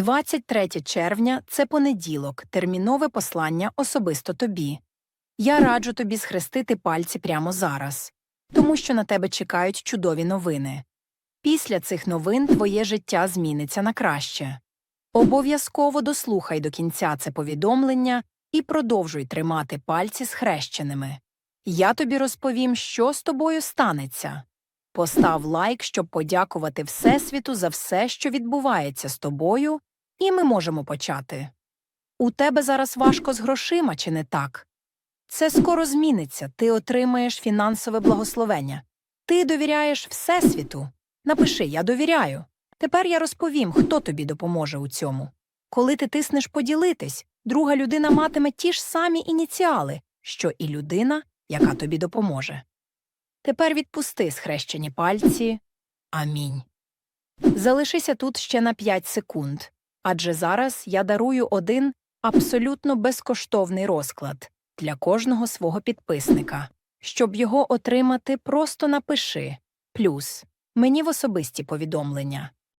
23 червня це понеділок, термінове послання особисто тобі. Я раджу тобі схрестити пальці прямо зараз, тому що на тебе чекають чудові новини. Після цих новин твоє життя зміниться на краще. Обов'язково дослухай до кінця це повідомлення і продовжуй тримати пальці схрещеними. Я тобі розповім, що з тобою станеться. Постав лайк, щоб подякувати Всесвіту за все, що відбувається з тобою, і ми можемо почати. У тебе зараз важко з грошима, чи не так? Це скоро зміниться, ти отримаєш фінансове благословення. Ти довіряєш Всесвіту. Напиши Я довіряю. Тепер я розповім, хто тобі допоможе у цьому. Коли ти тиснеш поділитись, друга людина матиме ті ж самі ініціали, що і людина, яка тобі допоможе. Тепер відпусти схрещені пальці. Амінь. Залишися тут ще на 5 секунд, адже зараз я дарую один абсолютно безкоштовний розклад для кожного свого підписника. Щоб його отримати, просто напиши плюс мені в особисті повідомлення.